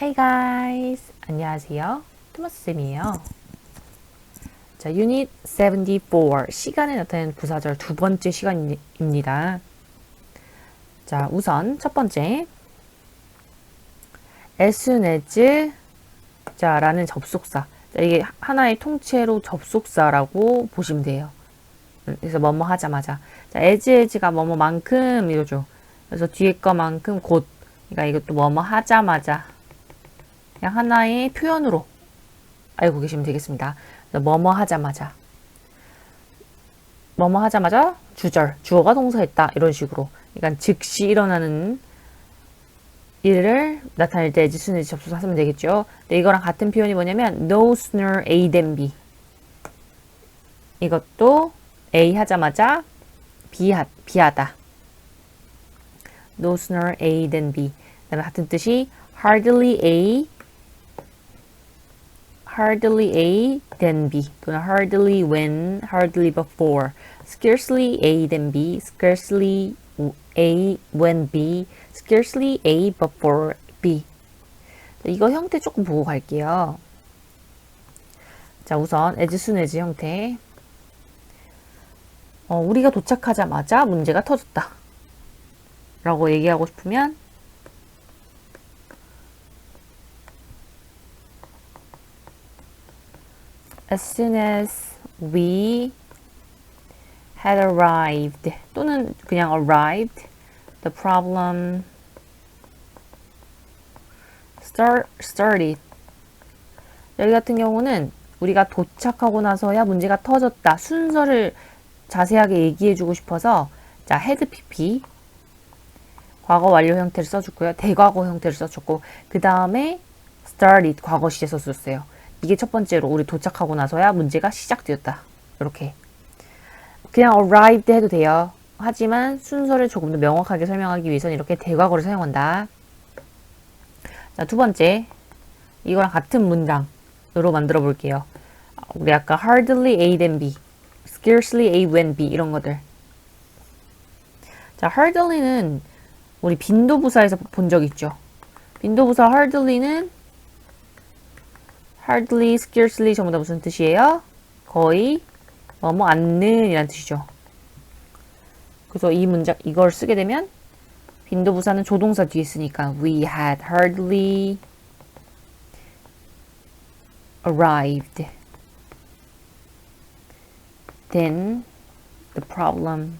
Hi guys! 안녕하세요. 토마스쌤이에요. 자, 유닛 74. 시간에 나타내는 부사절 두 번째 시간입니다. 자, 우선 첫 번째. as soon as 자, 라는 접속사. 자, 이게 하나의 통째로 접속사라고 보시면 돼요. 음, 그래서 뭐뭐 하자마자. 자, as as가 뭐뭐만큼 이러죠. 그래서 뒤에 거만큼 곧. 그러니까 이것도 뭐뭐 하자마자. 그냥 하나의 표현으로 알고 계시면 되겠습니다. 뭐뭐 하자마자. 뭐뭐 하자마자 주절, 주어가 동사했다. 이런 식으로. 그러니까 즉시 일어나는 일을 나타낼 때 as soon as 접속사 하면 되겠죠. 근데 이거랑 같은 표현이 뭐냐면 no sooner A than B. 이것도 A 하자마자 B, 하, B 하다. no sooner A than B. 같은 뜻이 hardly A hardly A than B 또는 hardly when, hardly before, scarcely A than B, scarcely A when B, scarcely A before B. 이거 형태 조금 보고 갈게요. 자, 우선 as soon as 형태. 어, 우리가 도착하자마자 문제가 터졌다. 라고 얘기하고 싶으면 as soon as we had arrived 또는 그냥 arrived the problem start, started. 여기 같은 경우는 우리가 도착하고 나서야 문제가 터졌다. 순서를 자세하게 얘기해 주고 싶어서 자 had pp 과거 완료 형태를 써줬고요. 대과거 형태를 써줬고 그 다음에 started 과거 시제 써줬어요 이게 첫 번째로 우리 도착하고 나서야 문제가 시작되었다. 이렇게. 그냥 arrived 해도 돼요. 하지만 순서를 조금 더 명확하게 설명하기 위해서는 이렇게 대과거를 사용한다. 자, 두 번째. 이거랑 같은 문장으로 만들어 볼게요. 우리 아까 hardly A then B, scarcely A when B 이런 것들. 자, hardly는 우리 빈도부사에서 본 적 있죠. 빈도부사 hardly는 hardly, scarcely 전부 다 무슨 뜻이에요? 거의 뭐뭐 않는 이란 뜻이죠. 그래서 이 문장 이걸 쓰게 되면 빈도부사는 조동사 뒤에 있으니까 we had hardly arrived. Then the problem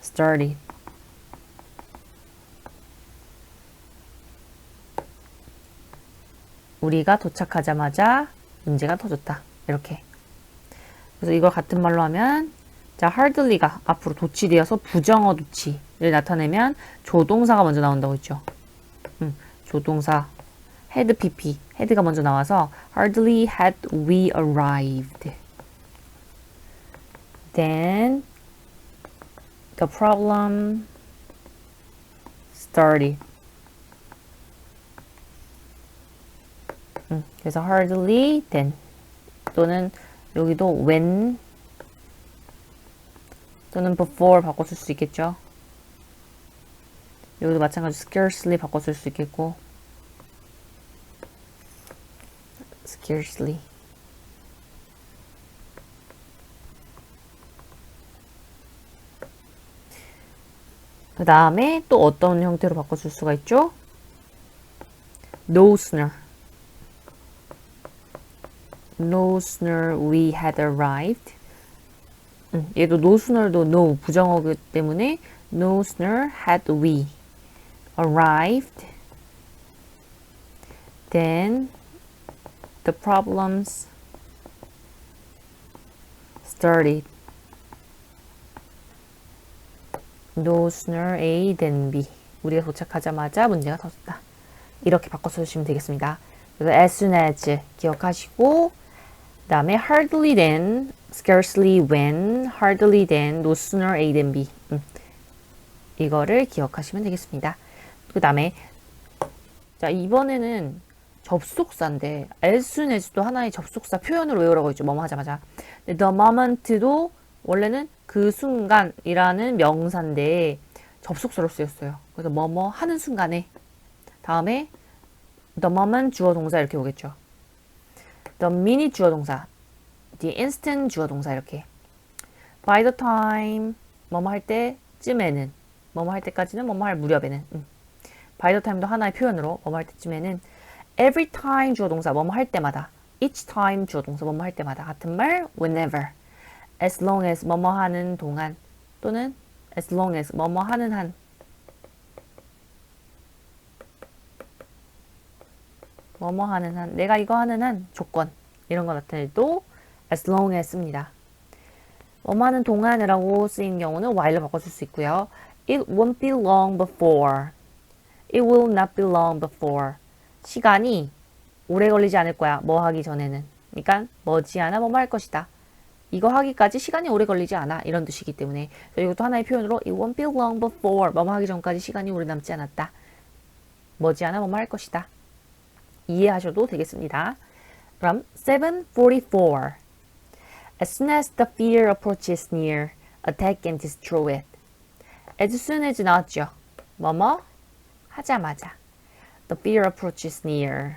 started. 우리가 도착하자마자 문제가 터졌다. 이렇게. 그래서 이걸 같은 말로 하면 자, hardly가 앞으로 도치되어서 부정어 도치를 나타내면 조동사가 먼저 나온다고 했죠. 음, 조동사 had pp, had가 먼저 나와서 hardly had we arrived. Then the problem started. 음, 그래서 hardly then 또는 여기도 when 또는 before 바꿔줄 수 있겠죠. 여기도 마찬가지로 scarcely 바꿔줄 수 있겠고 scarcely 그 다음에 또 어떤 형태로 바꿔줄 수가 있죠? no sooner no sooner we had arrived. 음, 얘도 no sooner도 no 부정어기 때문에 no sooner had we arrived. Then the problems started. No sooner A than B. 우리가 도착하자마자 문제가 터졌다. 이렇게 바꿔서 주시면 되겠습니다. 그래서 as soon as 기억하시고 그 다음에 hardly then, scarcely when, hardly then, no sooner A than B. 음. 이거를 기억하시면 되겠습니다. 그 다음에 자 이번에는 접속사인데 as soon as도 하나의 접속사 표현으로 외우라고 했죠. 뭐뭐 하자마자. the moment도 원래는 그 순간이라는 명사인데 접속사로 쓰였어요. 그래서 뭐뭐 하는 순간에 다음에 the moment 주어 동사 이렇게 오겠죠. The minute 주어 동사, the instant 주어 동사 이렇게. by the time 뭐뭐 할 때쯤에는 뭐뭐 할 때까지는 뭐뭐 할 무렵에는 음. by the time도 하나의 표현으로 뭐뭐 할 때쯤에는 every time 주어 동사 뭐뭐 할 때마다 each time 주어 동사 뭐뭐 할 때마다 같은 말 whenever as long as 뭐뭐 하는 동안 또는 as long as 뭐뭐 하는 한 뭐뭐 하는 한 내가 이거 하는 한 조건 이런 거 나타낼 때도 as long as 씁니다. 뭐뭐 하는 동안이라고 쓰인 경우는 while로 바꿔줄 수 있고요. It won't be long before. It will not be long before. 시간이 오래 걸리지 않을 거야. 뭐 하기 전에는. 그러니까 머지않아 뭐뭐 할 것이다. 이거 하기까지 시간이 오래 걸리지 않아. 이런 뜻이기 때문에 이것도 하나의 표현으로 It won't be long before. 뭐뭐 하기 전까지 시간이 오래 남지 않았다. 머지않아 뭐뭐 할 것이다. 이해하셔도 되겠습니다. 그럼 744. As soon as the fear approaches near, attack and destroy it. As soon as 나왔죠. 뭐뭐 하자마자. The fear approaches near.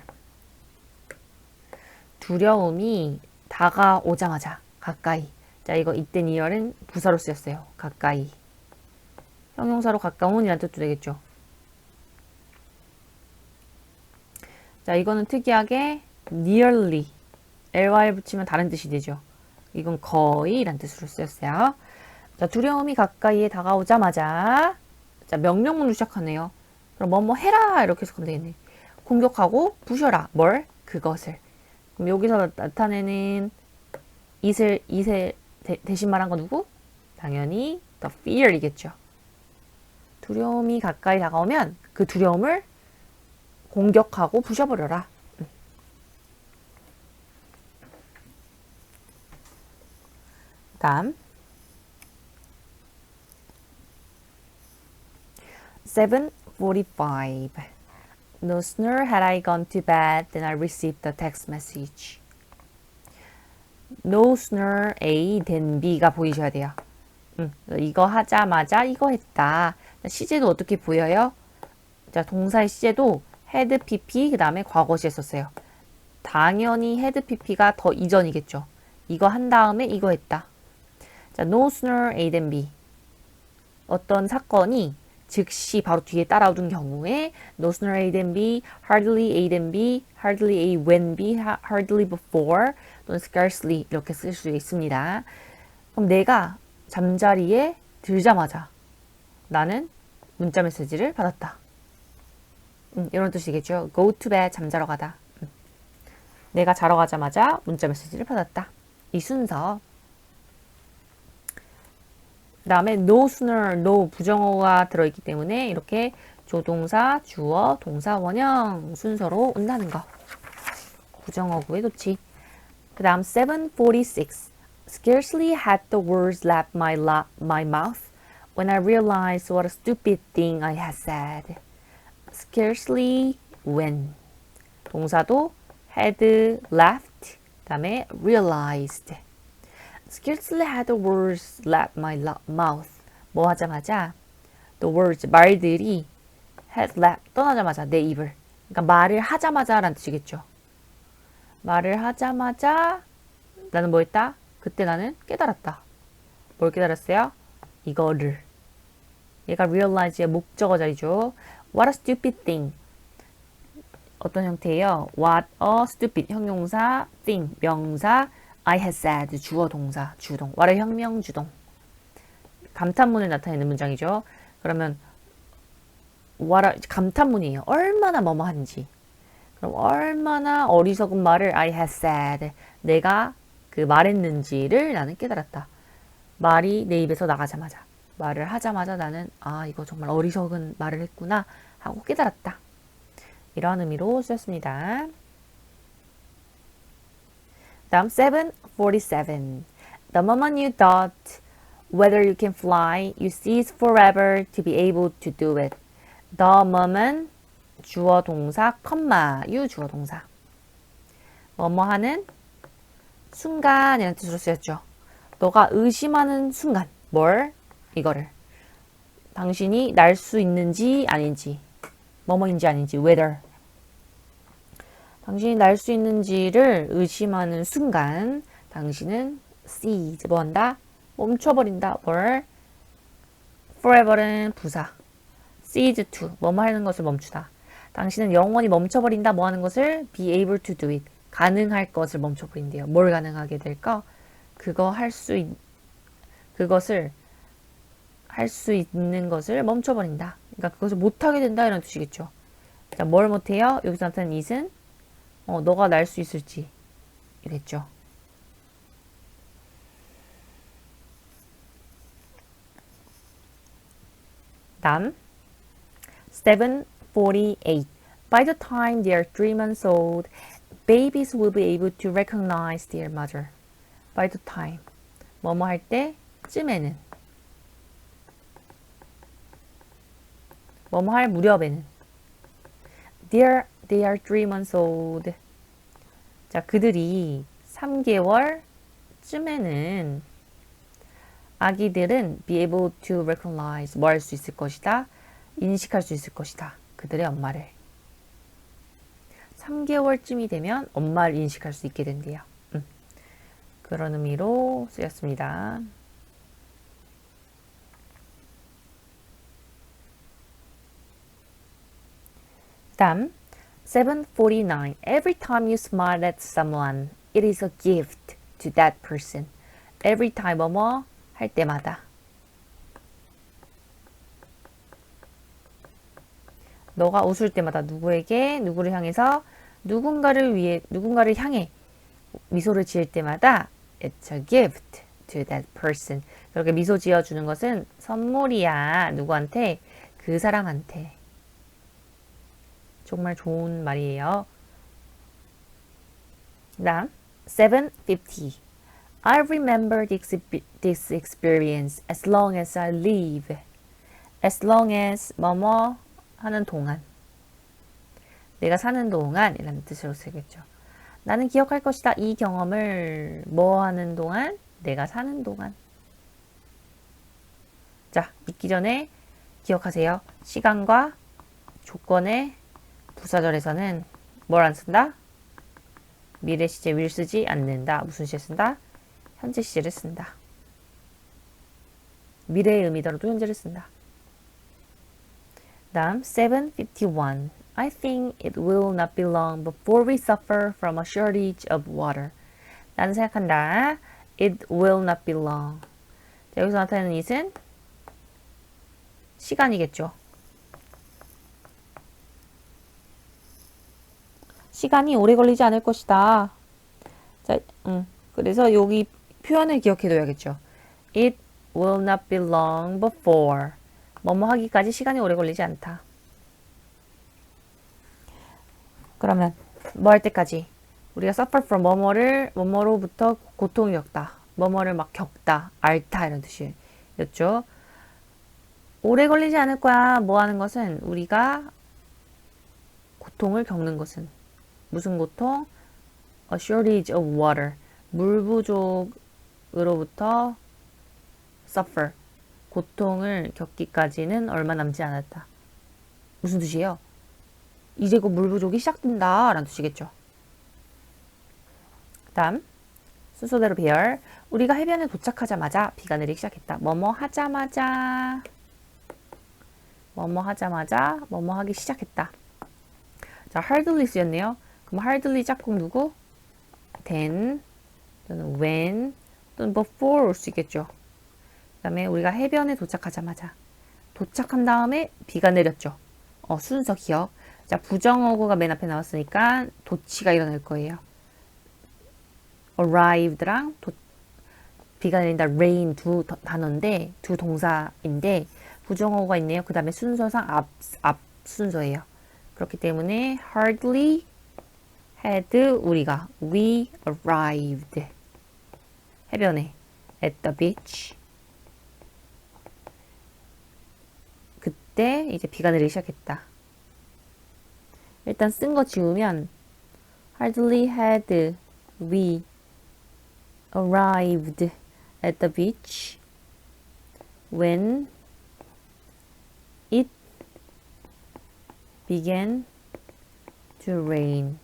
두려움이 다가오자마자 가까이. 자, 이거 이때 near은 부사로 쓰였어요. 가까이. 형용사로 가까운이라는 뜻도 되겠죠. 자, 이거는 특이하게 nearly ly 붙이면 다른 뜻이 되죠. 이건 거의란 뜻으로 쓰였어요. 자, 두려움이 가까이에 다가오자마자 자, 명령문으로 시작하네요. 그럼 뭐뭐 해라 이렇게 해서 가면 되겠네. 공격하고 부셔라. 뭘? 그것을. 그럼 여기서 나타내는 이슬 이슬 대, 대신 말한 거 누구? 당연히 the fear이겠죠. 두려움이 가까이 다가오면 그 두려움을 공격하고 부셔버려라. 음. 다음 7:45 No sooner had I gone to bed than I received the text message. No sooner A than B가 보이셔야 돼요. 음, 이거 하자마자 이거 했다. 시제도 어떻게 보여요? 자, 동사의 시제도 had pp 그 다음에 과거시에 썼어요. 당연히 had pp가 더 이전이겠죠. 이거 한 다음에 이거 했다. 자, no sooner A than B. 어떤 사건이 즉시 바로 뒤에 따라오는 경우에 no sooner A than B, hardly A than B, hardly A when B, hardly before 또는 scarcely 이렇게 쓸 수 있습니다. 그럼 내가 잠자리에 들자마자 나는 문자 메시지를 받았다. 음, 이런 뜻이겠죠. go to bed 잠자러 가다. 음. 내가 자러 가자마자 문자 메시지를 받았다. 이 순서. 그 다음에 no sooner, no 부정어가 들어있기 때문에 이렇게 조동사, 주어, 동사, 원형 순서로 온다는 거. 부정어 구해놓지. 그 다음 746. Scarcely had the words left my, my mouth when I realized what a stupid thing I had said. Scarcely when. 동사도 had left, 그 다음에 realized. Scarcely had words left my mouth. 뭐 하자마자 the words, 말들이 had left, 떠나자마자 내 입을. 그러니까 말을 하자마자 라는 뜻이겠죠. 말을 하자마자 나는 뭐 했다? 그때 나는 깨달았다. 뭘 깨달았어요? 이거를. 얘가 realize의 목적어 자리죠. What a stupid thing. 어떤 형태예요? What a stupid 형용사, thing 명사, I had said 주어 동사, 주동. What a 혁명 주동. 감탄문을 나타내는 문장이죠. 그러면 what a, 감탄문이에요. 얼마나 뭐뭐한지. 그럼 얼마나 어리석은 말을 I had said. 내가 그 말했는지를 나는 깨달았다. 말이 내 입에서 나가자마자. 말을 하자마자 나는 아 이거 정말 어리석은 말을 했구나 하고 깨달았다. 이런 의미로 쓰였습니다. 다음 747 The moment you doubt whether you can fly, you cease forever to be able to do it. The moment 주어 동사, 컴마, you 주어 동사. 뭐뭐 하는 순간이라는 뜻으로 쓰였죠. 너가 의심하는 순간, 뭘? 이거를. 당신이 날 수 있는지 아닌지 뭐뭐인지 아닌지 whether 당신이 날 수 있는지를 의심하는 순간 당신은 cease 뭐 한다? 멈춰버린다 or forever는 부사 cease to 뭐뭐 하는 것을 멈추다 당신은 영원히 멈춰버린다 뭐 하는 것을 be able to do it 가능할 것을 멈춰버린대요 뭘 가능하게 될까? 그거 할수 있, 그것을 할 수 있는 것을 멈춰버린다. 그러니까 그것을 못하게 된다 이런 뜻이겠죠. 자, 뭘 못해요? 여기서 나타난 it은 어, 너가 날 수 있을지 이랬죠. 다음 748 By the time they are three months old, babies will be able to recognize their mother. By the time 뭐뭐 할 때쯤에는 뭐뭐 할 무렵에는 they are, they are three months old. 자, 그들이 3개월쯤에는 아기들은 be able to recognize 뭐 할 수 있을 것이다. 인식할 수 있을 것이다. 그들의 엄마를. 3개월쯤이 되면 엄마를 인식할 수 있게 된대요. 음. 그런 의미로 쓰였습니다. 다음 749 Every time you smile at someone, it is a gift to that person. Every time 뭐뭐 할 때마다 너가 웃을 때마다 누구에게 누구를 향해서 누군가를 위해 누군가를 향해 미소를 지을 때마다 it's a gift to that person. 그렇게 미소 지어 주는 것은 선물이야. 누구한테? 그 사람한테. 정말 좋은 말이에요. 다음 750 I remember this, experience as long as I live. as long as 뭐뭐 하는 동안 내가 사는 동안 이라는 뜻으로 쓰겠죠. 나는 기억할 것이다. 이 경험을 뭐 하는 동안? 내가 사는 동안. 자, 읽기 전에 기억하세요. 시간과 조건의 부사절에서는 뭘 안 쓴다? 미래 시제 will 쓰지 않는다. 무슨 시제 쓴다? 현재 시제를 쓴다. 미래의 의미더라도 현재를 쓴다. 다음 751 I think it will not be long before we suffer from a shortage of water. 나는 생각한다. It will not be long. 자, 여기서 나타내는 it은 시간이겠죠. 시간이 오래 걸리지 않을 것이다. 자, 음, 그래서 여기 표현을 기억해둬야겠죠. It will not be long before. 뭐뭐 하기까지 시간이 오래 걸리지 않다. 그러면 뭐 할 때까지? 우리가 suffer from 뭐뭐를 뭐뭐로부터 고통을 겪다. 뭐뭐를 막 겪다, 앓다 이런 뜻이었죠. 오래 걸리지 않을 거야. 뭐 하는 것은 우리가 고통을 겪는 것은 무슨 고통? A shortage of water. 물 부족으로부터 suffer. 고통을 겪기까지는 얼마 남지 않았다. 무슨 뜻이에요? 이제 곧 물 부족이 시작된다. 라는 뜻이겠죠. 다음. 순서대로 배열. 우리가 해변에 도착하자마자 비가 내리기 시작했다. 뭐뭐 하자마자. 뭐뭐 하자마자 뭐뭐 하기 시작했다. 자, hardly 쓰였네요. 그럼 hardly 짝꿍 누구? then 또는 when 또는 before 올 수 있겠죠. 그 다음에 우리가 해변에 도착하자마자 도착한 다음에 비가 내렸죠. 어, 순서 기억. 자, 부정어구가 맨 앞에 나왔으니까 도치가 일어날 거예요. arrived랑 도, 비가 내린다 rain 두 단어인데 두 동사인데 부정어구가 있네요. 그 다음에 순서상 앞, 앞 순서예요. 그렇기 때문에 hardly had 우리가 we arrived 해변에 at the beach 그때 이제 비가 내리기 시작했다. 일단 쓴 거 지우면 hardly had we arrived at the beach when It began to rain.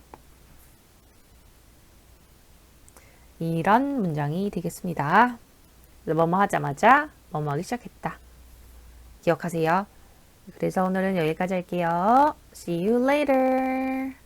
이런 문장이 되겠습니다. 뭐뭐 하자마자 뭐뭐 하기 시작했다. 기억하세요. 그래서 오늘은 여기까지 할게요. See you later.